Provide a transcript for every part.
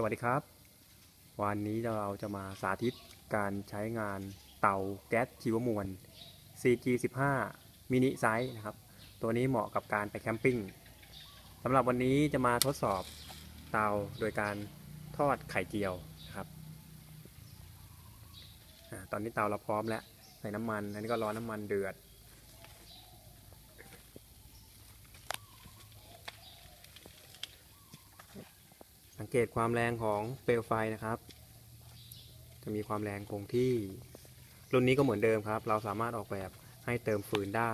สวัสดีครับ วันนี้เราจะมาสาธิตการใช้งานเตาแก๊สชีวมวล CG15 มินิไซส์นะครับ ตัวนี้เหมาะกับการไปแคมปิ้งสำหรับวันนี้จะมาทดสอบเตาโดยการทอดไข่เจียวนะครับตอนนี้เตาเราพร้อมแล้ว ใส่น้ำมัน อันนี้ก็รอน้ำมันเดือด สังเกตความแรงของเปลวไฟนะครับ จะมีความแรงคงที่ รุ่นนี้ก็เหมือนเดิมครับ เราสามารถออกแบบให้เติมฟืนได้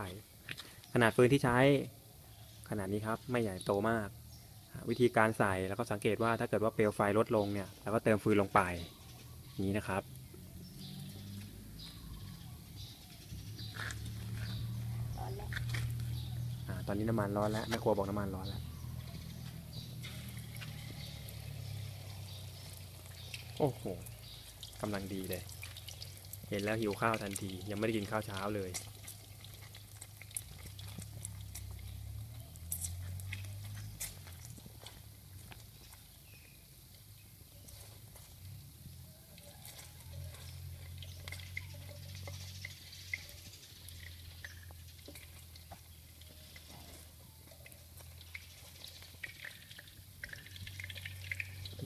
ขนาดฟืนที่ใช้ขนาดนี้ครับไม่ใหญ่โตมาก วิธีการใส่แล้วก็สังเกตว่าถ้าเกิดว่าเปลวไฟลดลงเนี่ยเราก็เติมฟืนลงไปนี้นะครับตอนนี้น้ำมันร้อนแล้วแม่ครัวบอกน้ำมันร้อนแล้ว โอ้โหกำลังดีเลย เห็นแล้วหิวข้าวทันที ยังไม่ได้กินข้าวเช้าเลย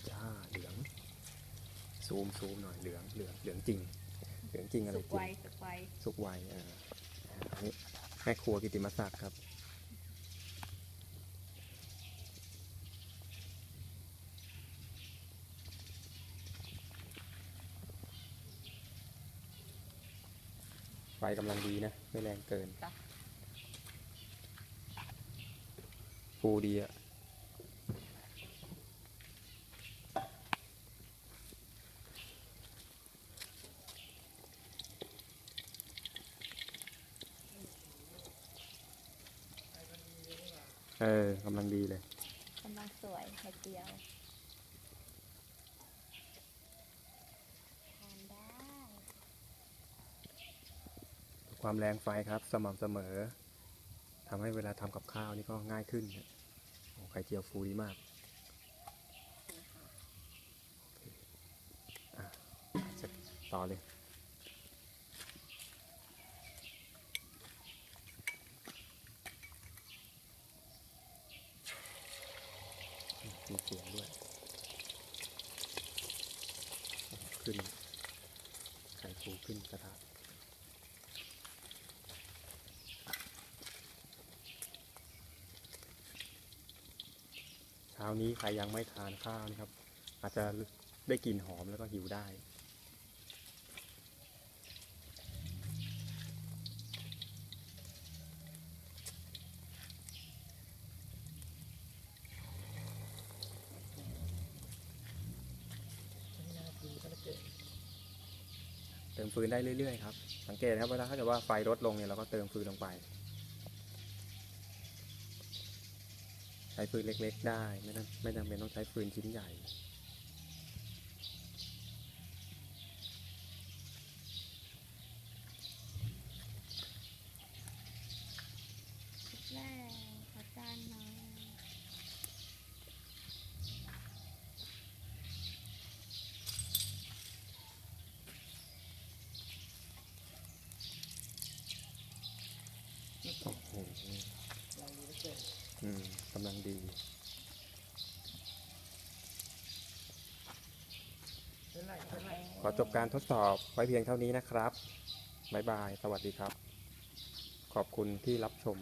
จ้าเหลือง ซูมซูมหน่อยเหลืองเหลืองเหลืองจริง เหลืองจริงอะไรสุกจริไวงสุกไวสุกไวเอออันนี้แม่ครัวกิติมศักดิ์ครับไฟกำลังดีนะ ไม่แรงเกิน ฟูดีอะ เออกำลังดีเลยกำลังสวยไข่เจียวทานได้ ความแรงไฟครับ สม่ำเสมอทำให้เวลาทำกับข้าวนี่ก็ง่ายขึ้นนะโอ้ไข่เจียวฟูดีมากอะเสร็จต่อเลย มีเสียงด้วย ขึ้นไข่ฟูขึ้นกระทะเช้านี้ใครยังไม่ทานข้าวนะครับ อาจจะได้กลิ่นหอมแล้วก็หิวได้ เติมฟืนได้เรื่อยๆครับ สังเกตนะครับเวลาถ้าเกิดว่าไฟลดลงเนี่ยเราก็เติมฟืนลงไป ใช้ฟืนเล็ก ๆ ได้ ไม่ต้องไม่จำเป็นต้องใช้ฟืนชิ้นใหญ่ แล้วขอจานหน่อย โอ้โห อืมกำลังดีขอจบการทดสอบไว้เพียงเท่านี้นะครับ บ๊ายบาย สวัสดีครับ ขอบคุณที่รับชม